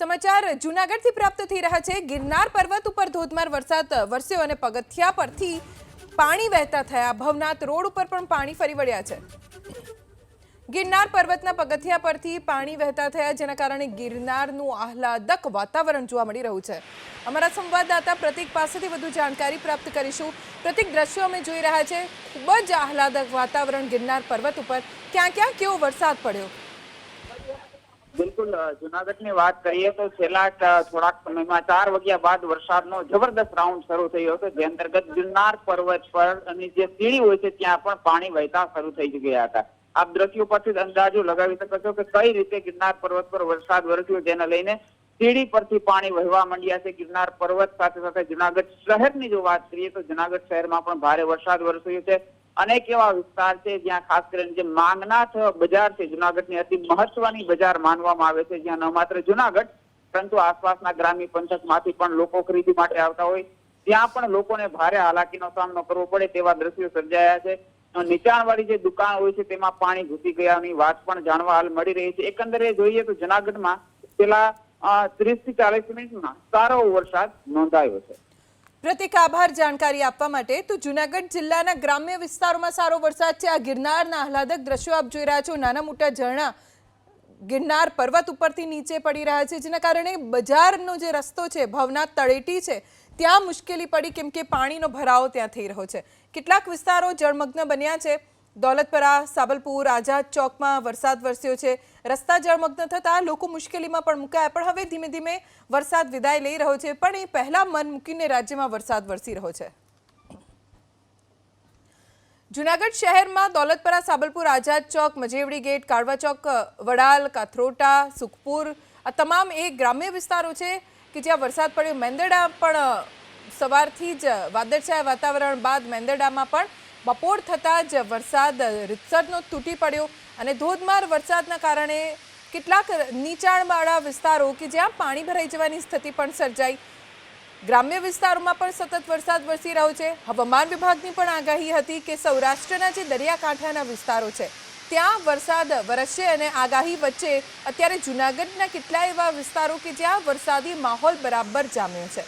સમાચાર જૂનાગઢથી પ્રાપ્ત થઈ રહ્યા છે. ગિરનાર પર્વત ઉપર ધોધમાર વરસાદ વરસ્યો અને પગથિયા પરથી પાણી વહેતા થયા. ભવનાથ રોડ ઉપર પણ પાણી ફરી વળ્યા છે. ગિરનાર પર્વતના પગથિયા પરથી પાણી વહેતા થયા, જેના કારણે ગિરનારનું આહલાદક વાતાવરણ જોવા મળી રહ્યું છે. અમારા સંવાદદાતા પ્રતિક પાસેથી વધુ જાણકારી પ્રાપ્ત કરીશું. પ્રતિક, દ્રશ્યો અમે જોઈ રહ્યા છે. ખૂબ જ આહલાદક વાતાવરણ ગિરનાર પર્વત ઉપર. ક્યાં ક્યાં કેવો વરસાદ પડ્યો? બિલકુલ જુનાગઢની વાત કરીએ તો છેલ્લા થોડાક સમયમાં ચાર વાગ્યા બાદ વરસાદનો જબરદસ્ત રાઉન્ડ શરૂ થયો હતો, જે અંતર્ગત ગિરનાર પર્વત પર અને જે સીડી હોય છે, ત્યાં પણ પાણી વહેતા શરૂ થઈ ગયા હતા. આપ દ્રશ્યો પરથી અંદાજો લગાવી શકો છો કે કઈ રીતે ગિરનાર પર્વત પર વરસાદ વરસ્યો, જેને લઈને સીડી પરથી પાણી વહેવા માંડ્યા છે. ગિરનાર પર્વત સાથે સાથે જુનાગઢ શહેરની જો વાત કરીએ તો જુનાગઢ શહેરમાં પણ ભારે વરસાદ વરસ્યો છે. અનેક એવા વિસ્તાર છે જ્યાં ખાસ કરીને જે માંગનાથ બજાર છે, જુનાગઢની અતિ મહત્વની બજાર માનવામાં આવે છે, જ્યાં ન માત્ર જુનાગઢ, પરંતુ આસપાસના ગ્રામ્ય પંથકમાંથી પણ લોકો ખરીદી માટે આવતા હોય. ત્યાં પણ લોકોને ભારે હાલાકીનો સામનો કરવો પડે તેવા દ્રશ્યો સર્જાયા છે. નીચાણવાળી જે દુકાન હોય છે, તેમાં પાણી ઘૂસી ગયાની વાત પણ જાણવા હાલ મળી રહી છે. એકંદરે જોઈએ તો જુનાગઢમાં પેલા ત્રીસથી ચાલીસ મિનિટમાં સારો વરસાદ નોંધાયો છે. પ્રતિક આભાર જાણકારી આપવા માટે તો જુનાગઢ જિલ્લાના ગ્રામ્ય વિસ્તારોમાં સારો વરસાદ છે. આ ગિરનારના આહલાદક દ્રશ્યો આપ જોઈ રહ્યા છો. નાના મોટા ઝરણા ગિરનાર પર્વત ઉપરથી નીચે પડી રહ્યા છે, જેના કારણે બજારનો જે રસ્તો છે ભવનાથ તળેટી છે. ત્યાં મુશ્કેલી પડી કેમ કે પાણીનો ભરાવો ત્યાં થઈ રહ્યો છે. કેટલાક વિસ્તારો જળમગ્ન બન્યા છે. દોલતપરા, સાબલપુર, આઝાદ ચોકમાં વરસાદ વરસ્યો છે. રસ્તા જળમગ્ન થતાં લોકો મુશ્કેલીમાં પણ મુકાયા. પણ હવે ધીમે ધીમે વરસાદ વિદાય લઈ રહ્યો છે. પણ એ પહેલા મન મૂકીને રાજ્યમાં વરસાદ વરસી રહ્યો છે. જુનાગઢ શહેરમાં દોલતપરા સાબલપુર આઝાદ ચોક, મજેવડી ગેટ, કાળવા ચોક, વડાલ, કાથરોટા, સુખપુર આ તમામ એ ગ્રામ્ય વિસ્તારો છે કે જ્યાં વરસાદ પડ્યો. મેંદરડા પણ સવારથી જ વાદળછાયા વાતાવરણ બાદ મેંદરડામાં પણ બપોર થતાં જ વરસાદ રીતસરનો તૂટી પડ્યો અને ધોધમાર વરસાદના કારણે કેટલાક નીચાણવાળા વિસ્તારો કે જ્યાં પાણી ભરાઈ જવાની સ્થિતિ પણ સર્જાઈ. ગ્રામ્ય વિસ્તારોમાં પણ સતત વરસાદ વરસી રહ્યો છે. હવામાન વિભાગની પણ આગાહી હતી કે સૌરાષ્ટ્રના જે દરિયાકાંઠાના વિસ્તારો છે, ત્યાં વરસાદ વરસશે અને આગાહી વચ્ચે અત્યારે જૂનાગઢના કેટલાય એવા વિસ્તારો કે જ્યાં વરસાદી માહોલ બરાબર જામ્યો છે.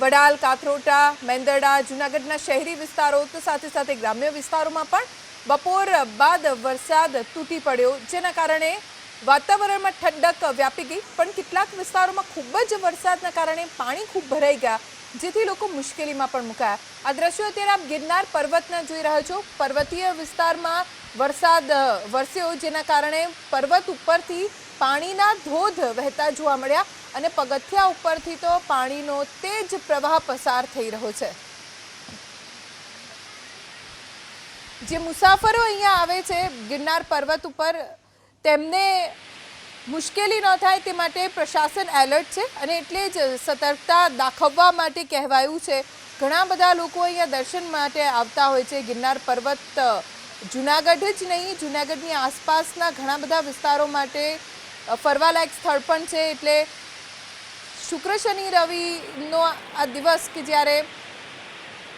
વડાલ, કાથરોટા, મેંદરડા, જૂનાગઢના શહેરી વિસ્તારો તો સાથે સાથે ગ્રામ્ય વિસ્તારોમાં પણ બપોર બાદ વરસાદ તૂટી પડ્યો, જેના કારણે વાતાવરણમાં ઠંડક વ્યાપી ગઈ. પણ કેટલાક વિસ્તારોમાં ખૂબ જ વરસાદના કારણે પાણી ખૂબ ભરાઈ ગયા, જેથી લોકો મુશ્કેલીમાં પણ મુકાયા. આ દ્રશ્યો અત્યારે આપ ગિરનાર પર્વતના જોઈ રહ્યા છો. પર્વતીય વિસ્તારમાં વરસાદ વરસ્યો, જેના કારણે પર્વત ઉપરથી પાણીના ધોધ વહેતા જોવા મળ્યા અને પગથિયા ઉપરથી તો પાણીનો તેજ પ્રવાહ પસાર થઈ રહ્યો છે. જે મુસાફરો અહીંયા આવે છે, ગિરનાર પર્વત ઉપર, તેમને મુશ્કેલી ન થાય તે માટે પ્રશાસન એલર્ટ છે અને એટલે જ સતર્કતા દાખવવા માટે કહેવાયું છે. ઘણા બધા લોકો અહીંયા દર્શન માટે આવતા હોય છે. ગિરનાર પર્વત, જુનાગઢ જ નહીં, જુનાગઢની આસપાસના ઘણા બધા વિસ્તારો માટે ફરવાલાયક સ્થળ પણ છે એટલે શુક્ર, શનિ, રવિનો આ દિવસ કે જ્યારે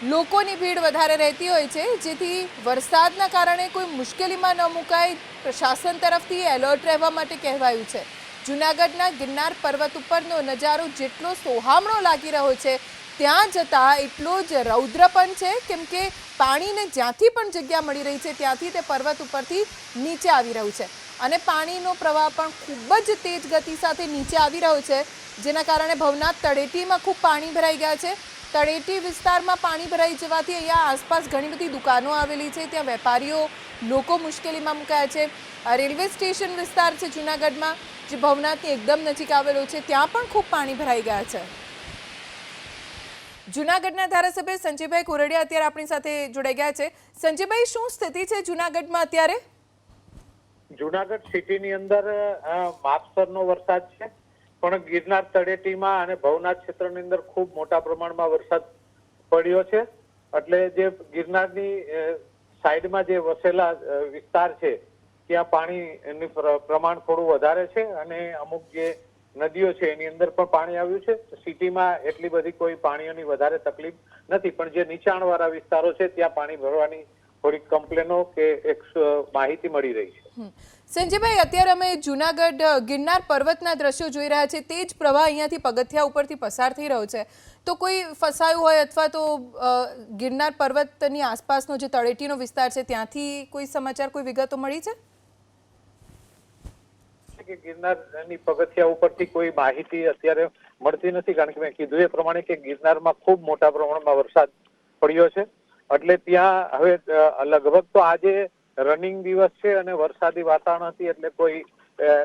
લોકોની ભીડ વધારે રહેતી હોય છે, જેથી વરસાદના કારણે કોઈ મુશ્કેલીમાં ન મુકાય, પ્રશાસન તરફથી એલર્ટ રહેવા માટે કહેવાયું છે. જૂનાગઢના ગિરનાર પર્વત ઉપરનો નજારો જેટલો સોહામણો લાગી રહ્યો છે, ત્યાં જતાં એટલો જ રૌદ્ર પણ છે, કેમ કે પાણીને જ્યાંથી પણ જગ્યા મળી રહી છે, ત્યાંથી તે પર્વત ઉપરથી નીચે આવી રહ્યું છે. અને પાણીનો પ્રવાહ પણ ખૂબ જ તેજ ગતિ સાથે નીચે આવી રહ્યો છે, જેના કારણે ભવનાથ તળેટીમાં ખૂબ પાણી ભરાઈ ગયા છે. તળેટી વિસ્તારમાં પાણી ભરાઈ જવાથી અહીંયા આસપાસ ઘણી બધી દુકાનો આવેલી છે, ત્યાં વેપારીઓ લોકો મુશ્કેલીમાં મુકાયા છે. રેલવે સ્ટેશન વિસ્તાર છે જૂનાગઢમાં, જે ભવનાથની એકદમ નજીક આવેલો છે, ત્યાં પણ ખૂબ પાણી ભરાઈ ગયા છે. જૂનાગઢના ધારાસભ્ય સંજયભાઈ કોરડિયા અત્યારે આપણી સાથે જોડાઈ ગયા છે. સંજયભાઈ, શું સ્થિતિ છે જૂનાગઢમાં અત્યારે? જુનાગઢ સિટીની અંદર માપસરનો વરસાદ છે, પણ ગિરનાર તળેટીમાં અને ભવનાથ ક્ષેત્રની અંદર ખૂબ મોટા પ્રમાણમાં વરસાદ પડ્યો છે એટલે જે ગિરનારની સાઈડમાં જે વસેલા વિસ્તાર છે, ત્યાં પાણીનું પ્ર- પ્રમાણ થોડું વધારે છે અને અમુક જે નદીઓ છે એની અંદર પણ પાણી આવ્યું છે સિટીમાં એટલી બધી કોઈ પાણીઓની વધારે તકલીફ નથી, પણ જે નીચાણવાળા વિસ્તારો છે, ત્યાં પાણી ભરવાની થોડીક કમ્પ્લેનો કે એક માહિતી મળી રહી છે. સંજયભાઈ, અત્યારે અમે જુનાગઢ ગિરનાર પર્વતના દ્રશ્યો જોઈ રહ્યા છે તે જ પ્રવાહ અહીંયાથી પગથિયા ઉપરથી પસાર થઈ રહ્યો છે. તો કોઈ ફસાયું હોય અથવા તો ગિરનાર પર્વતની આસપાસનો જે તળેટીનો વિસ્તાર છે, ત્યાંથી કોઈ સમાચાર, કોઈ વિગતો મળી છે? કે ગિરનારની પગથિયા ઉપરથી કોઈ માહિતી અત્યારે મળતી નથી, કારણ કે મેં કીધું એ પ્રમાણે કે ગિરનારમાં ખૂબ મોટા પ્રમાણમાં વરસાદ પડ્યો છે. એટલે ત્યાં હવે લગભગ તો આજે રનિંગ દિવસ છે અને વરસાદી વાતાવરણ હતી એટલે કોઈ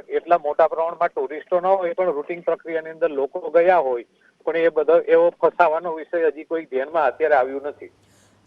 એટલા મોટા પ્રમાણમાં ટુરિસ્ટો ન હોય પણ રૂટિંગ પ્રક્રિયાની અંદર લોકો ગયા હોય. પણ એ બધો, એવો ફસાવાનો વિષય હજી કોઈ ધ્યાનમાં અત્યારે આવ્યું નથી.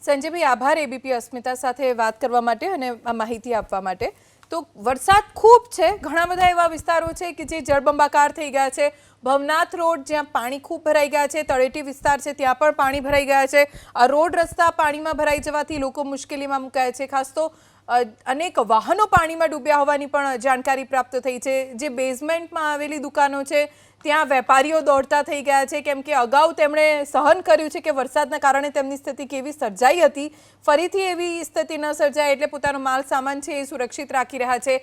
સંજયભાઈ, આભાર એબીપી અસ્મિતા સાથે વાત કરવા માટે અને આ માહિતી આપવા માટે. તો વરસાદ ખૂબ છે, ઘણા બધા એવા વિસ્તારો છે કે જે જળબંબાકાર થઈ ગયા છે. ભવનાથ રોડ જ્યાં પાણી ખૂબ ભરાઈ ગયા છે, તળેટી વિસ્તાર છે, ત્યાં પણ પાણી ભરાઈ ગયા છે. આ રોડ રસ્તા પાણીમાં ભરાઈ જવાથી લોકો મુશ્કેલીમાં મુકાય છે. ખાસ તો અનેક વાહનો પાણીમાં ડૂબ્યા હોવાની પણ જાણકારી પ્રાપ્ત થઈ છે. જે બેઝમેન્ટમાં આવેલી દુકાનો છે, ત્યાં વેપારીઓ દોડતા થઈ ગયા છે. કેમ કે અગાઉ તેમણે સહન કર્યું છે કે વરસાદના કારણે તેમની સ્થિતિ કેવી સર્જાઈ હતી. ફરીથી એવી સ્થિતિ ન સર્જાય એટલે પોતાનો માલ સામાન છે એ સુરક્ષિત રાખી રહ્યા છે.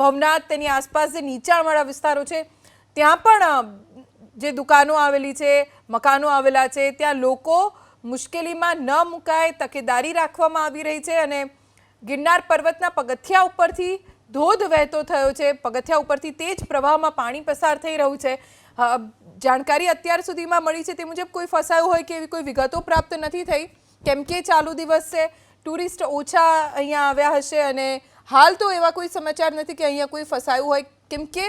ભવનાથ તેની આસપાસ જે નીચાણવાળા વિસ્તારો છે, ત્યાં પણ જે દુકાનો આવેલી છે, મકાનો આવેલા છે, ત્યાં લોકો મુશ્કેલીમાં ન મુકાય તકેદારી રાખવામાં આવી રહી છે અને ગિરનાર પર્વતના પગથિયા ઉપરથી ધોધ વહેતો થયો છે. પગથિયા ઉપરથી તે જ પ્રવાહમાં પાણી પસાર થઈ રહ્યું છે. જાણકારી અત્યાર સુધીમાં મળી છે. તે મુજબ કોઈ ફસાયું હોય કે એવી કોઈ વિગતો પ્રાપ્ત નથી થઈ. કેમ કે ચાલુ દિવસ છે ટુરિસ્ટ ઓછા અહીંયા આવ્યા હશે અને હાલ તો એવા કોઈ સમાચાર નથી કે અહીંયા કોઈ ફસાયું હોય. કેમ કે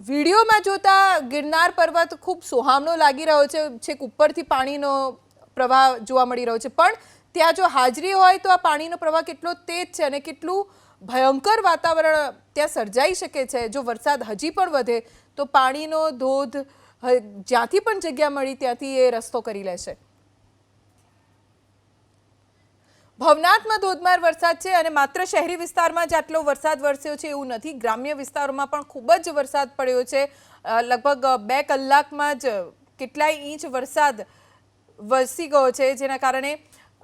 વિડીયોમાં જોતા ગિરનાર પર્વત ખૂબ સુહામણો લાગી રહ્યો છે. છેક ઉપરથી પાણીનો પ્રવાહ જોવા મળી રહ્યો છે. પણ ત્યાં જો હાજરી હોય તો આ પાણીનો પ્રવાહ કેટલો તેજ છે અને કેટલું ભયંકર વાતાવરણ ત્યાં સર્જાઈ શકે છે. જો વરસાદ હજી પણ વધે તો પાણીનો ધોધ જ્યાંથી પણ જગ્યા મળી ત્યાંથી એ રસ્તો કરી લેશે. ભવનાથમાં ધોધમાર વરસાદ છે અને માત્ર શહેરી વિસ્તારમાં જ આટલો વરસાદ વરસ્યો છે એવું નથી. ગ્રામ્ય વિસ્તારોમાં પણ ખૂબ જ વરસાદ પડ્યો છે. લગભગ બે કલાકમાં જ કેટલાય ઇંચ વરસાદ વરસી ગયો છે, જેના કારણે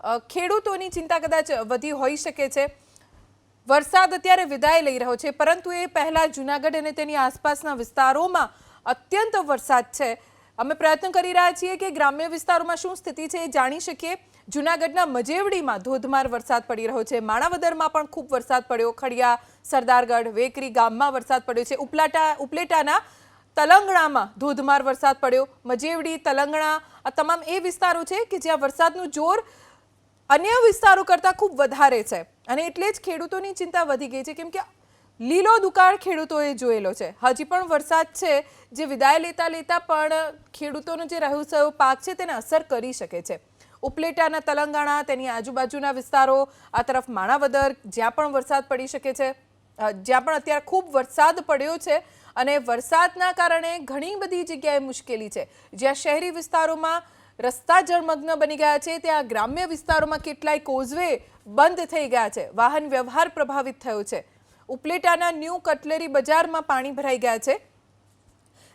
ખેડૂતોની ચિંતા કદાચ વધી હોઈ શકે છે. વરસાદ અત્યારે વિદાય લઈ રહ્યો છે, પરંતુ એ પહેલાં જુનાગઢ અને તેની આસપાસના વિસ્તારોમાં અત્યંત વરસાદ છે. અમે પ્રયત્ન કરી રહ્યા છીએ કે ગ્રામ્ય વિસ્તારોમાં શું સ્થિતિ છે એ જાણી શકીએ. જુનાગઢના મજેવડીમાં ધોધમાર વરસાદ પડી રહ્યો છે. માણાવદરમાં પણ ખૂબ વરસાદ પડ્યો. ખડિયા, સરદારગઢ, વેકરી ગામમાં વરસાદ પડ્યો છે. ઉપલાટા, ઉપલેટાના તલંગણામાં ધોધમાર વરસાદ પડ્યો. મજેવડી, તલંગણા આ તમામ એ વિસ્તારો છે કે જ્યાં વરસાદનું જોર અન્ય વિસ્તારો કરતાં ખૂબ વધારે છે. અને એટલે જ ખેડૂતોની ચિંતા વધી ગઈ છે. કેમ કે લીલો દુકાળ ખેડૂતોએ જોયેલો છે. હજી પણ વરસાદ છે જે વિદાય લેતા લેતા પણ ખેડૂતોનો જે રહ્યું સહેલો પાક છે તેને અસર કરી શકે છે. ઉપલેટાના તેલંગાણા, તેની આજુબાજુના વિસ્તારો, આ તરફ માણાવદર, જ્યાં પણ વરસાદ પડી શકે છે જ્યાં પણ અત્યારે ખૂબ વરસાદ પડ્યો છે અને વરસાદના કારણે ઘણી બધી જગ્યાએ મુશ્કેલી છે. જ્યાં શહેરી વિસ્તારોમાં રસ્તા જળમગ્ન બની ગયા છે. ત્યાં ગ્રામ્ય વિસ્તારોમાં કેટલાય કોઝવે બંધ થઈ ગયા છે. વાહન વ્યવહાર પ્રભાવિત થયો છે. ઉપલેટાના ન્યૂ કટલેરી બજારમાં પાણી ભરાઈ ગયા છે.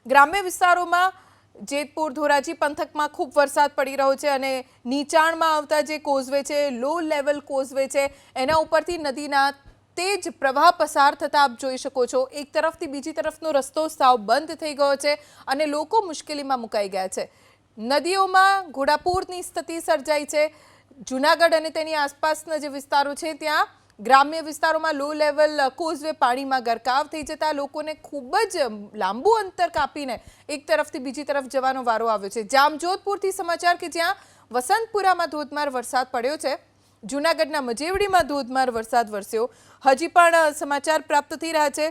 ગ્રામ્ય વિસ્તારોમાં જેતપુર, ધોરાજી પંથકમાં ખૂબ વરસાદ પડી રહ્યો છે અને નીચાણમાં આવતા જે કોઝવે છે લો લેવલ કોઝવે છે, એના ઉપરથી નદીના તેજ પ્રવાહ પસાર થતાં આપ જોઈ શકો છો. એક તરફથી બીજી તરફનો રસ્તો સાવ બંધ થઈ ગયો છે અને લોકો મુશ્કેલીમાં મુકાઈ ગયા છે. નદીઓમાં ઘોડાપૂરની સ્થિતિ સર્જાઈ છે. જુનાગઢ અને તેની આસપાસના જે વિસ્તારો છે, ત્યાં ગ્રામ્ય વિસ્તારોમાં લો લેવલ કોઝવે પાણીમાં ગરકાવ થઈ જતા લોકોને ખૂબ જ લાંબુ અંતર કાપીને એક તરફથી બીજી તરફ જવાનો વારો આવ્યો છે. જામજોધપુરથી સમાચાર કે જ્યાં વસંતપુરામાં ધોધમાર વરસાદ પડ્યો છે. જૂનાગઢના મજેવડીમાં ધોધમાર વરસાદ વરસ્યો. હજી પણ સમાચાર પ્રાપ્ત થઈ રહ્યા છે.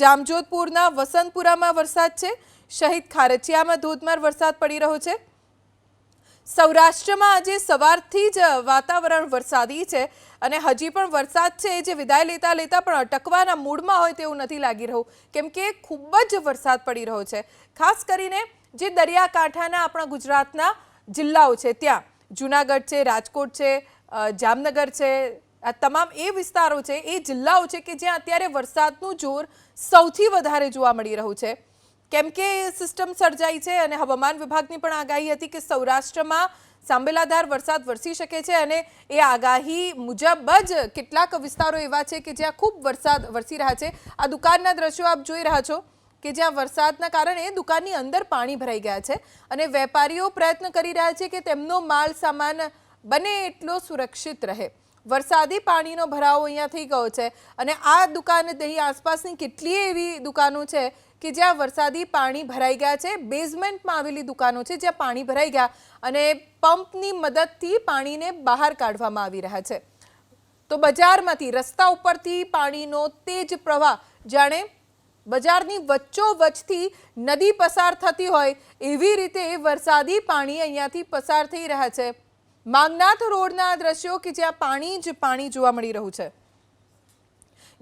જામજોધપુરના વસંતપુરામાં વરસાદ છે. શહીદ ખારચિયામાં ધોધમાર વરસાદ પડી રહ્યો છે. સૌરાષ્ટ્રમાં આજે સવારથી જ વાતાવરણ વરસાદી છે અને હજી પણ વરસાદ છે, જે વિદાય લેતા લેતા પણ અટકવાના મૂડમાં હોય તેવું નથી લાગી રહ્યું, કેમ કે ખૂબ જ વરસાદ પડી રહ્યો છે. ખાસ કરીને જે દરિયાકાંઠાના આપણા ગુજરાતના જિલ્લાઓ છે, ત્યાં જુનાગઢ છે, રાજકોટ છે જામનગર છે, આ તમામ એ વિસ્તારો છે, એ જિલ્લાઓ છે કે જ્યાં અત્યારે વરસાદનું જોર સૌથી વધારે જોવા મળી રહ્યું છે. કેમ કે સિસ્ટમ સર્જાઈ છે અને હવામાન વિભાગની પણ આગાહી હતી કે સૌરાષ્ટ્રમાં સાંબેલાધાર વરસાદ વરસી શકે છે અને એ આગાહી મુજબ જ કેટલાક વિસ્તારો એવા છે કે જ્યાં ખૂબ વરસાદ વરસી રહ્યા છે. આ દુકાનના દ્રશ્યો આપ જોઈ રહ્યા છો કે જ્યાં વરસાદના કારણે દુકાનની અંદર પાણી ભરાઈ ગયા છે અને વેપારીઓ પ્રયત્ન કરી રહ્યા છે કે તેમનો માલ સામાન બને એટલો સુરક્ષિત રહે. વરસાદી પાણીનો ભરાવો અહીંયા થઈ ગયો છે અને આ દુકાન અહીં આસપાસની કેટલીય એવી દુકાનો છે કે જ્યાં વરસાદી પાણી ભરાઈ ગયા છે. બેઝમેન્ટમાં આવેલી દુકાનો છે જ્યાં પાણી ભરાઈ ગયા અને પંપની મદદથી પાણીને બહાર કાઢવામાં આવી રહ્યા છે. તો બજારમાંથી, રસ્તા ઉપરથી પાણીનો તેજ પ્રવાહ, જાણે બજારની વચ્ચોવચ્ચથી નદી પસાર થતી હોય એવી રીતે વરસાદી પાણી અહીંયાથી પસાર થઈ રહ્યા છે. માંગનાથ રોડના દ્રશ્યો કે જ્યાં પાણી જ પાણી જોવા મળી રહ્યું છે.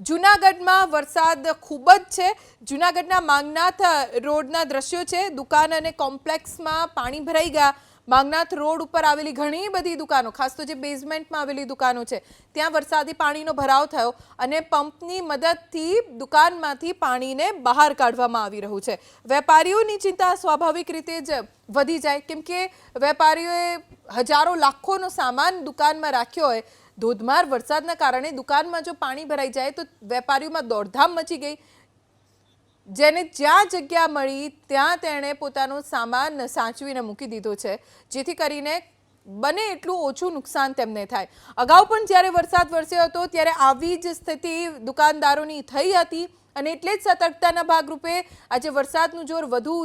જુનાગઢમાં વરસાદ ખૂબ જ છે. જુનાગઢના માંગનાથ રોડના દ્રશ્યો છે. દુકાન અને કોમ્પ્લેક્સમાં પાણી ભરાઈ ગયા. માંગનાથ રોડ ઉપર આવેલી ઘણી બધી દુકાનો, ખાસ તો જે બેઝમેન્ટમાં આવેલી દુકાનો છે, ત્યાં વરસાદી પાણીનો ભરાવ થયો અને પંપની મદદથી દુકાનમાંથી પાણીને બહાર કાઢવામાં આવી રહ્યું છે. વેપારીઓની ચિંતા સ્વાભાવિક રીતે જ વધી જાય. કેમ કે વેપારીઓએ હજારો, લાખોનો સામાન દુકાનમાં રાખ્યો હોય ધોધમાર વરસાદના કારણે દુકાનમાં જો પાણી ભરાઈ જાય તો વેપારીઓમાં દોડધામ મચી ગઈ. જેને જ્યાં જગ્યા મળી ત્યાં તેણે પોતાનો સામાન સાચવીને મૂકી દીધો છે. જેથી કરીને બને એટલું ઓછું નુકસાન તેમને થાય. અગાઉ પણ જ્યારે વરસાદ વરસ્યો હતો ત્યારે આવી જ સ્થિતિ દુકાનદારોની થઈ હતી અને એટલે જ સતર્કતાના ભાગરૂપે આજે વરસાદનું જોર વધુ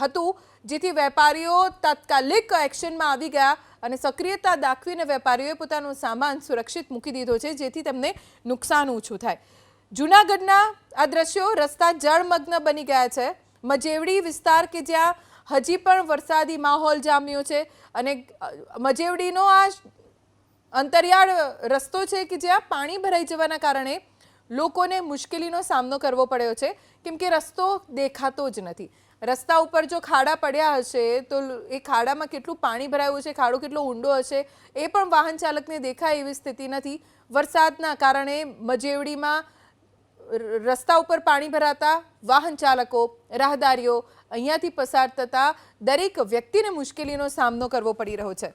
હતું. જેથી વેપારીઓ તાત્કાલિક એક્શનમાં આવી ગયા અને સક્રિયતા દાખવીને વેપારીઓએ પોતાનો સામાન સુરક્ષિત મૂકી દીધો છે, જેથી તેમને નુકસાન ઓછું થાય. જૂનાગઢના આ દ્રશ્યો રસ્તા જળમગ્ન બની ગયા છે. મજેવડી વિસ્તાર કે જ્યાં હજી પણ વરસાદી માહોલ જામ્યો છે અને મજેવડીનો આ અંતરિયાળ રસ્તો છે કે જ્યાં પાણી ભરાઈ જવાના કારણે લોકોને મુશ્કેલીનો સામનો કરવો પડ્યો છે. કેમ કે રસ્તો દેખાતો જ નથી. રસ્તા ઉપર જો ખાડા પડ્યા હશે, તો એ ખાડામાં કેટલું પાણી ભરાયું છે ખાડો કેટલો ઊંડો હશે, એ પણ વાહન ચાલકને દેખાય એવી સ્થિતિ નથી. વરસાદના કારણે મજેવડીમાં રસ્તા ઉપર પાણી ભરાતા વાહન ચાલકો, રાહદારીઓ અહીંયાથી પસાર થતા દરેક વ્યક્તિને મુશ્કેલીનો સામનો કરવો પડી રહ્યો છે.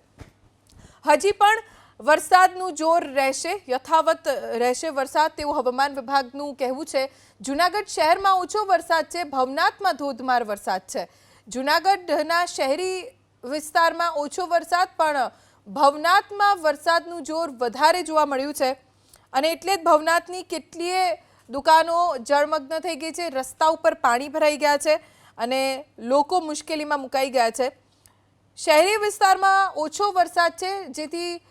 હજી પણ વરસાદનું જોર રહેશે, યથાવત રહેશે વરસાદ તેવું હવામાન વિભાગનું કહેવું છે. જુનાગઢ શહેરમાં ઓછો વરસાદ છે, ભવનાથમાં ધોધમાર વરસાદ છે. જુનાગઢના શહેરી વિસ્તારમાં ઓછો વરસાદ, પણ ભવનાથમાં વરસાદનું જોર વધારે જોવા મળ્યું છે. અને એટલે જ ભવનાથની કેટલીય દુકાનો જળમગ્ન થઈ ગઈ છે, રસ્તા ઉપર પાણી ભરાઈ ગયા છે અને લોકો મુશ્કેલીમાં મુકાઈ ગયા છે. શહેરી વિસ્તારમાં ઓછો વરસાદ છે, જેથી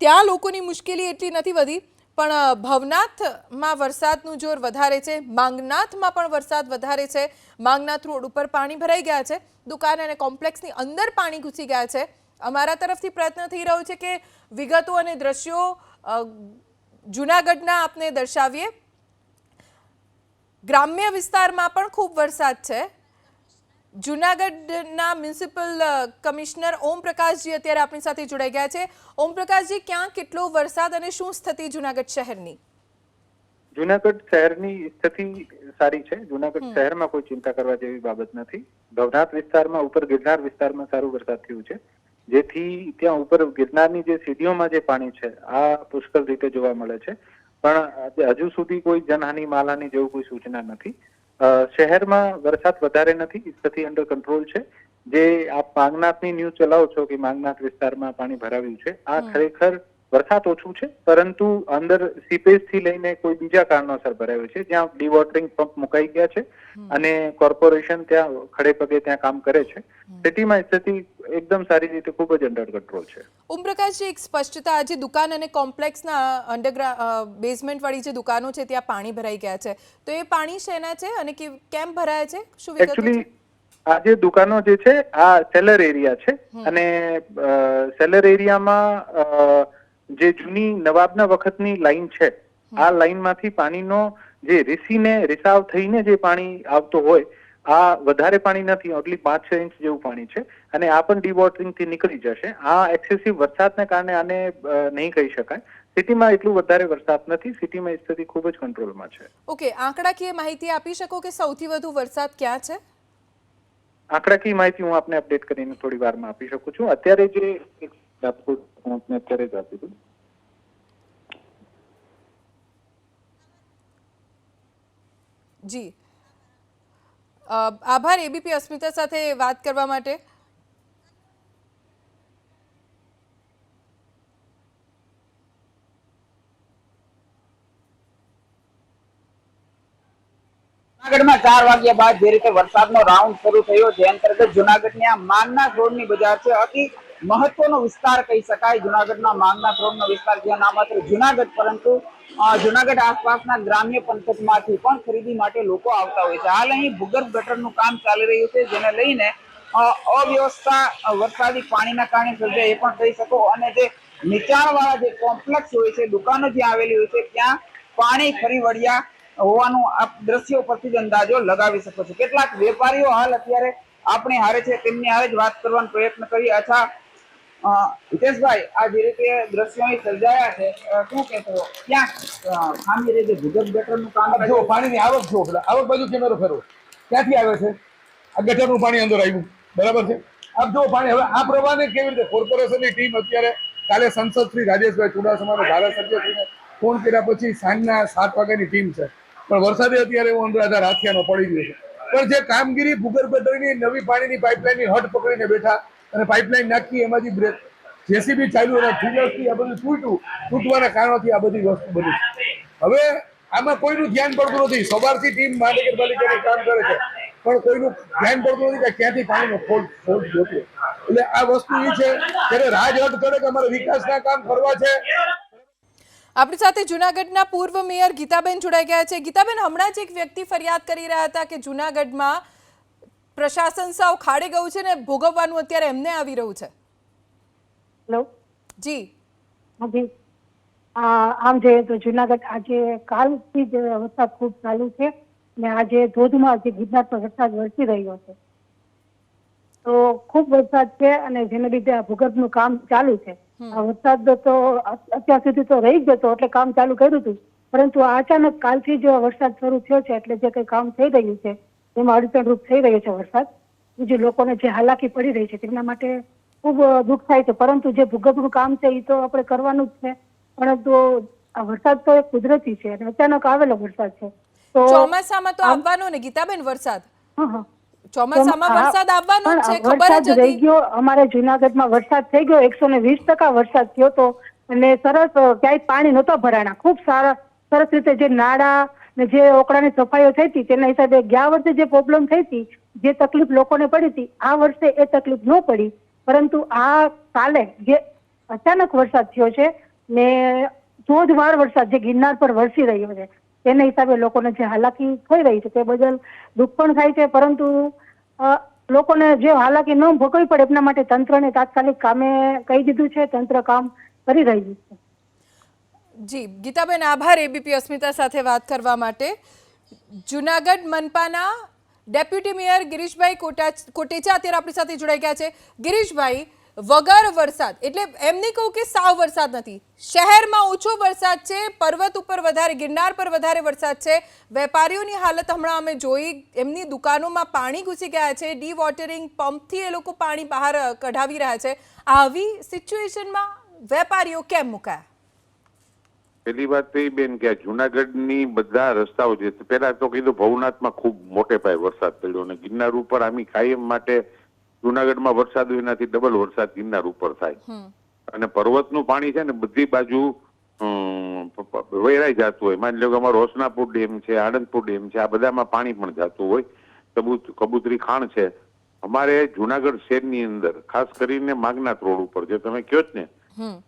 ત્યાં લોકોની મુશ્કેલી એટલી નથી વધી, પણ ભવનાથમાં વરસાદનું જોર વધારે છે, માંગનાથમાં પણ વરસાદ વધારે છે. માંગનાથ રોડ ઉપર પાણી ભરાઈ ગયા છે, દુકાન અને કોમ્પ્લેક્સની અંદર પાણી ઘૂસી ગયા છે. અમારા તરફથી પ્રયત્ન થઈ રહ્યો છે કે વિગતો અને દ્રશ્યો જૂનાગઢના આપને દર્શાવીએ. ગ્રામ્ય વિસ્તારમાં પણ ખૂબ વરસાદ છે. જુનાગઢના મ્યુનિસિપલ કમિશનર ઓમ પ્રકાશજી અત્યારે આપણી સાથે જોડાઈ ગયા છે. ઓમ પ્રકાશજી ક્યાં કેટલો વરસાદ અને શું સ્થિતિ જુનાગઢ શહેરની? જુનાગઢ શહેરની સ્થિતિ સારી છે. જુનાગઢ શહેરમાં કોઈ ચિંતા કરવા જેવી બાબત નથી. ભવનાથ વિસ્તારમાં ઉપર ગિરનાર વિસ્તારમાં સારું વરસાદ થયું છે. જેથી ત્યાં ઉપર ગિરનારની જે સીડીઓમાં જે પાણી છે આ પુષ્કળ રીતે જોવા મળે છે. પણ હજુ સુધી કોઈ જનહાનિ માલહાનિ જેવું કોઈ સૂચના નથી. શહેરમાં વરસાદ વધારે નથી સ્થિતિ અંડર કંટ્રોલ છે. જે આપ માંગનાથની ન્યૂઝ ચલાવો છો કે માંગનાથ વિસ્તારમાં પાણી ભરાવ્યું છે આ ખરેખર વરસાદ ઓછું છે પરંતુ અંદર સીપેજથી લઈને કોઈ બીજા કારણોસર ભરાયું છે. જ્યાં ડીવોટરિંગ પંપ મુકાઈ ગયા છે અને કોર્પોરેશન ત્યાં ખડે પગે ત્યાં કામ કરે છે. સિટીમાં સ્થિતિ એકદમ સારી રીતે ખૂબ જ અંડર કંટ્રોલ છે. ઓમ પ્રકાશજી એક સ્પષ્ટતા આજે દુકાન અને કોમ્પ્લેક્સના અંડરગ્રાઉન્ડ બેઝમેન્ટ વાળી જે દુકાનો છે ત્યાં પાણી ભરાઈ ગયા છે. તો એ પાણી શેના છે અને કેમ ભરાયા છે? શું વિગતો એકચ્યુઅલી આ જે દુકાનો જે છે આ સેલર એરિયા છે અને સેલર એરિયામાં જે જૂની નવાબના વખતની લાઈન છે આ લાઈનમાંથી પાણીનો જે રીસીને રિસાવ થઈને જે પાણી આવતો હોય આ વધારે પાણી નથી ઓનલી પાંચ છ ઇંચ જેવું પાણી છે અને આ પણ ડીવોટરિંગથી નીકળી જશે. આ એક્સેસિવ વરસાદને કારણે આને નહીં કહી શકાય. સિટીમાં એટલું વધારે વરસાદ નથી સિટીમાં સ્થિતિ ખૂબ જ કંટ્રોલમાં છે. ઓકે આંકડાકીય માહિતી આપી શકો કે સૌથી વધુ વરસાદ ક્યાં છે? આંકડાકીય માહિતી હું આપને અપડેટ કરીને થોડી વારમાં આપી શકું છું. અત્યારે જે હું અત્યારે જ આપી દઉં જી આભાર એબીપી અસ્મિતા સાથે વાત કરવા માટે જુનાગઢમાં ચાર વાગ્યા બાદ જે રીતે વરસાદનો રાઉન્ડ શરૂ થયો જે અંતર્ગત જુનાગઢની આ માંગનાથ રોડની બજાર છે અતિ મહત્વનો વિસ્તાર કહી શકાય. જુનાગઢના માંગના રોડનો વિસ્તાર જ્યાં ના માત્ર જુનાગઢ પરંતુ જુનાગઢ આસપાસના ગ્રામ્ય પંથકમાંથી પણ ખરીદી માટે લોકો આવતા હોય છે. હાલ અહીં ભૂગર્ભ ગટરનું કામ ચાલી રહ્યું છે જેને લઈને અવ્યવસ્થા વરસાદી પાણીના કારણે સર્જાય એ પણ કહી શકો. અને જે નીચાણવાળા જે કોમ્પ્લેક્સ હોય છે દુકાનો જ્યાં આવેલી હોય છે ત્યાં પાણી ફરી વળ્યા હોવાનું આ દ્રશ્યો પરથી જ અંદાજો લગાવી શકો છો. કેટલાક વેપારીઓ હાલ અત્યારે આપણે હારે છે તેમની હારે જ વાત કરવાનો પ્રયત્ન કરીએ અચ્છા અ, હિતેશભાઈ આ જે રીતે દ્રશ્યો સર્જાયા છે શું કહેશો? ક્યાં ખામી રીતે ભૂગર્ભ ગટરનું કામ જો પાણીની આવક જો આવક બાજુ કેમેરો ફેરવો. ક્યાંથી આવે છે? આ ગટરનું પાણી અંદર આવ્યું. બરાબર છે? આપ જો પાણી હવે આ પ્રવાહને કેવી રીતે કોર્પોરેશનની ટીમ અત્યારે કાલે સંસદ શ્રી રાજેશભાઈ ચુડાસમાના ધારાસભ્યશ્રીને ફોન કર્યા પછી સાંજના સાત વાગ્યાની ટીમ છે. પણ વરસાદે અત્યારે એવો અંદરાધાર હાથિયાનો પડી ગયો છે. પણ જે કામગીરી ભૂગર્ભ ગટરની નવી પાણીની પાઇપલાઇનની હટ પકડીને બેઠા અને પાઇપલાઇન નાખી, એમાંથી બ્રેક જેસીબી ચાલ્યું અને ફિલરથી આ બધું તૂટ્યું, તૂટવાના કારણોથી આ બધી વસ્તુ બની હવે આમાં કોઈનું ધ્યાન પડતું નથી. સવારથી ટીમ મહાનગરપાલિકાનું કામ કરે છે. પણ કોઈનું ધ્યાન પડતું નથી કે ક્યાંથી પાણીનો ફોલ્ટ ફોલ્ટ જોતો એટલે આ વસ્તુ એ છે ત્યારે રાજહટ કરે કે અમારે વિકાસના કામ કરવા છે. આપણી સાથે જુનાગઢના પૂર્વ મેયર ગીતાબેન જોડાઈ ગયા છે. ગીતાબેન, હમણાં જ એક વ્યક્તિ ફરિયાદ કરી રહ્યા હતા કે જુનાગઢમાં પ્રશાસન સાવ ખાડે ગયું છે ને ભોગવવાનું અત્યારે એમને આવી રહ્યું છે. હેલો જી. હાજી આમ જોઈએ તો જુનાગઢ આજે કાલથી જ વરસાદ ખૂબ ચાલુ છે ને આજે ધોધમાં જે ગિરનાર વરસાદ વરસી રહ્યો છે. તો ખૂબ વરસાદ છે અને જેને લીધે આ ભૂગર્ભનું કામ ચાલુ છે. આ વરસાદ તો અત્યાર સુધી તો રહી જતો એટલે કામ ચાલુ કર્યું હતું. પરંતુ અચાનક કાલથી જ વરસાદ શરૂ થયો છે એટલે જે કંઈ કામ થઈ રહ્યું છે એમાં અડચણરૂપ થઈ રહ્યો છે વરસાદ. બીજું લોકોને જે હાલાકી પડી રહી છે તેમના માટે ખૂબ દુઃખ થાય છે. પરંતુ જે ભૂગર્ભનું કામ છે એ તો આપણે કરવાનું જ છે. પરંતુ આ વરસાદ તો કુદરતી છે અને અચાનક આવેલો વરસાદ છે. તો ચોમાસામાં તો આવવાનો ને ગીતાબેન વરસાદ? હા, હા. ચોમાસામાં આ- વરસાદ આવવાનો છે ખબર જ રહી ગયો. અમારે જુનાગઢમાં વરસાદ થઈ ગયો. એકસો ને વીસ ટકા વરસાદ થયો તો અને સરસ ક્યાંય પાણી નહોતા ભરાણા. ખૂબ સારા સરસ રીતે જે નાળા ને જે ઓકળાની સફાઈઓ થઈ હતી, તેના હિસાબે ગયા વર્ષે જે પ્રોબ્લેમ થઈ હતી, જે તકલીફ લોકોને પડી હતી, આ વર્ષે એ તકલીફ ન પડી. પરંતુ આ કાલે જે અચાનક વરસાદ થયો છે, ને ધોધમાર વરસાદ જે ગિરનાર પર વરસી રહ્યો છે, તેના હિસાબે લોકોને જે હાલાકી થઈ રહી છે તે બદલ દુઃખ પણ થાય છે. પરંતુ લોકોને જે હાલાકી ન ભોગવવી પડે, એમના માટે તંત્રને તાત્કાલિક કામે કહી દીધું છે, તંત્ર કામ કરી રહ્યું છે. જી, ગીતાબેન, આભાર એબીપી અસ્મિતા સાથે વાત કરવા માટે. જુનાગઢ મનપાના deputy mayor Girishbhai quota, Kotecha અત્યારે આપણી સાથે જોડાઈ ગયા છે. ગિરીશભાઈ, વગર વરસાદ, એટલે એમ નહીં કહું કે સાવ વરસાદ નથી. શહેરમાં ઓછો વરસાદ છે, પર્વત ઉપર વધારે, ગિરનાર પર વધારે વરસાદ છે. વેપારીઓની હાલત હમણાં અમે જોઈ, એમની દુકાનોમાં પાણી ઘૂસી ગયા છે. ડી વોટરિંગ પંપથી એ લોકો પાણી બહાર કઢાવી રહ્યા છે. આવી સિચ્યુએશનમાં વેપારીઓ કેમ મુકાયા? પેલી વાત તો એ બેન કે આ જુનાગઢની બધા રસ્તાઓ છે પેલા તો કીધું ભવનાથમાં ખૂબ મોટે પાયે વરસાદ પડ્યો અને ગિરનાર ઉપર આમી કાયમ માટે જુનાગઢમાં વરસાદ એનાથી ડબલ વરસાદ ગિરનાર ઉપર થાય. અને પર્વતનું પાણી છે ને બધી બાજુ વેરાઈ જતું હોય. માની લો કે અમારો હોસનાપુર ડેમ છે આનંદપુર ડેમ છે આ બધામાં પાણી પણ જતું હોય. કબૂત કબૂતરી ખાણ છે. અમારે જુનાગઢ શહેરની અંદર ખાસ કરીને માગનાથ રોડ ઉપર જે તમે કહો જ ને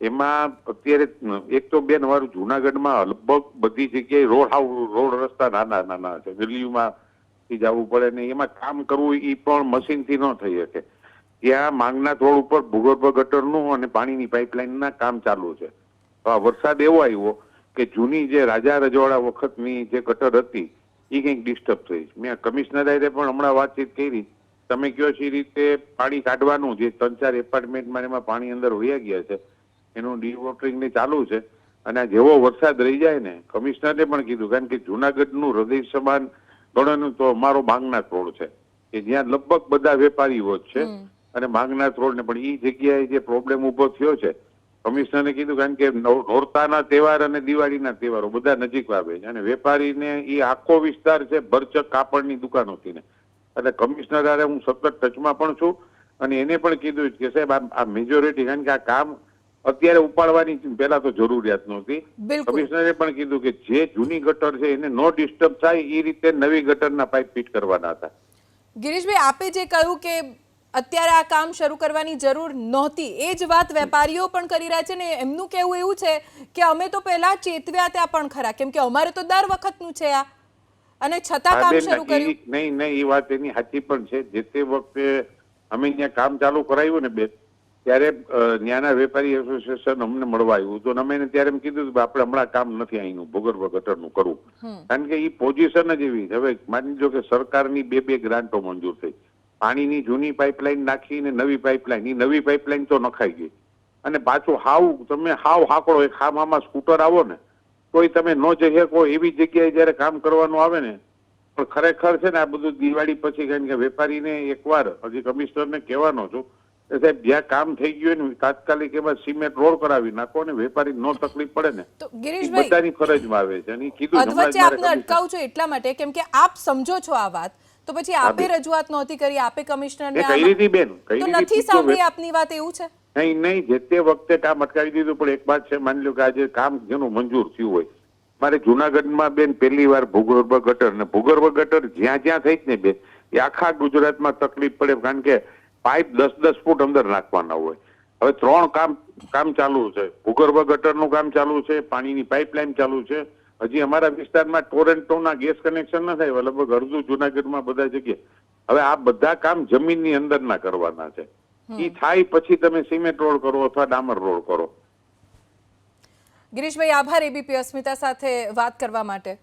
એમાં અત્યારે એક તો બેન અમારું જુનાગઢમાં લગભગ બધી જગ્યાએ રોડ હાવ રોડ રસ્તા નાના નાના છે. દિલ્હીમાં થી જવું પડે ને એમાં કામ કરવું એ પણ મશીનથી ન થઈ શકે. ત્યાં માંગના રોડ ઉપર ભૂગર્ભ ગટરનું અને પાણીની પાઇપલાઇનના કામ ચાલુ છે. આ વરસાદ એવો આવ્યો કે જૂની જે રાજા રજવાડા વખતની જે ગટર હતી એ કંઈક ડિસ્ટર્બ થઈ મેં કમિશનર પણ હમણાં વાતચીત કરી. તમે કયો છે રીતે પાણી કાઢવાનું? જે ત્રણ ચાર એપાર્ટમેન્ટમાં એમાં પાણી અંદર વયા ગયા છે. એનું ડીવોટરિંગ ને ચાલુ છે. અને જેવો વરસાદ રહી જાય ને કમિશનરે પણ કીધું કારણ કે જુનાગઢનું હૃદય સમાન ગણોનું તો અમારો બાંગનાથ રોડ છે. કે જ્યાં લગભગ બધા વેપારીઓ જ છે અને માંગનાથ રોડ ને પણ એ જગ્યાએ જે પ્રોબ્લેમ ઊભો થયો છે કમિશનરે કીધું કારણ કે નોરતાના તહેવાર અને દિવાળીના તહેવારો બધા નજીક આવે છે. અને વેપારીને એ આખો વિસ્તાર છે ભરચક કાપડની દુકાનોથી ને. એટલે કમિશનર હું સતત ટચમાં પણ છું. અને એને પણ કીધું કે સાહેબ આ મેજોરિટી કારણ કે આ કામ અત્યારે ઉપાડવાની પહેલા તો જરૂરિયાત નહોતી. કમિશનરે પણ કીધું કે જે જૂની ગટર છે એને નો ડિસ્ટર્બ થાય એ રીતે નવી ગટરના પાઇપ ફિટ કરવાના હતા. ગિરીશભાઈ આપે જે કહ્યું કે અત્યારે આ કામ શરૂ કરવાની જરૂર નહોતી એ જ વાત વેપારીઓ પણ કરી રહ્યા છે ને એમનું કહેવું એવું છે કે અમે તો પહેલા ચેતવ્યા ત્યાં પણ ખરા કેમ કે અમારે તો દર વખતનું છે આ. અને છતાં કામ શરૂ કર્યું. નહીં નહીં એ વાત એની સાચી પણ છે. જે તે વખતે અમે ત્યાં કામ ચાલુ કરાવ્યું ને બેન ત્યારે ત્યાંના વેપારી એસોસિએશન અમને મળવા આવ્યું તો અમે ત્યારે એમ કીધું કે આપણે હમણાં કામ નથી અહીંનું ભૂગર્ભ ગટરનું કરવું. કારણ કે એ પોઝિશન જ એવી હવે માની લો કે સરકારની બે બે ગ્રાન્ટો મંજૂર થઈ. પાણીની જૂની પાઇપલાઇન નાખીને નવી પાઇપલાઇન એ નવી પાઇપલાઇન તો નખાઈ ગઈ. અને પાછું હાવ તમે હાવ હાકડો એક હામામાં સ્કૂટર આવો ને તોય તમે ન જઈ શકો એવી જગ્યાએ જયારે કામ કરવાનું આવે ને પણ ખરેખર છે ને આ બધું દિવાળી પછી કારણ કે વેપારીને એકવાર હજી કમિશનરને કહેવાનો છું સાહેબ જ્યાં કામ થઈ ગયું ને તાત્કાલિક એમાં સિમેન્ટ રોડ કરાવી નાખો ને વેપારી નો તકલીફ પડે ને તો એ ગિરીશભાઈ બધાની ફરજમાં આવે છે. અને કીધું જ હમણાં અધવચ્ચે જ મારે આપને અટકાવું છું એટલા માટે કેમ કે આપ સમજો છો આ વાત. તો પછી આપે રજૂઆત નહોતી કરી આપે કમિશનરને એ આમાં- બેન કરી તો નથી સાંભળી આપની વાત એવું છે? નહીં નહીં જે તે વખતે કામ અટકાવી દીધું પણ એક વાત છે માની લો કે આજે કામ જેનું મંજૂર થયું હોય. મારે જુનાગઢમાં બેન પહેલી વાર ભૂગર્ભ ગટર ને ભૂગર્ભ ગટર જ્યાં જ્યાં થઈ ને બેન એ આખા ગુજરાતમાં તકલીફ પડે કારણ કે પાઇપ દસ દસ ફૂટ અંદર નાખવાના હોય. હવે ત્રણ કામ કામ ચાલુ છે. ભૂગર્ભ ગટરનું કામ ચાલુ છે પાણીની પાઇપલાઇન ચાલુ છે. હજી અમારા વિસ્તારમાં ટોરેન્ટોના ગેસ કનેક્શન ના થાય લગભગ અડધું જુનાગઢમાં બધા જગ્યાએ. હવે આ બધા કામ જમીનની અંદરના કરવાના છે. ઈ થાય પછી તમે સિમેન્ટ રોડ કરો અથવા ડામર રોડ કરો. ગિરીશભાઈ આભાર. એબીપી અસ્મિતા સાથે વાત કરવા માટે.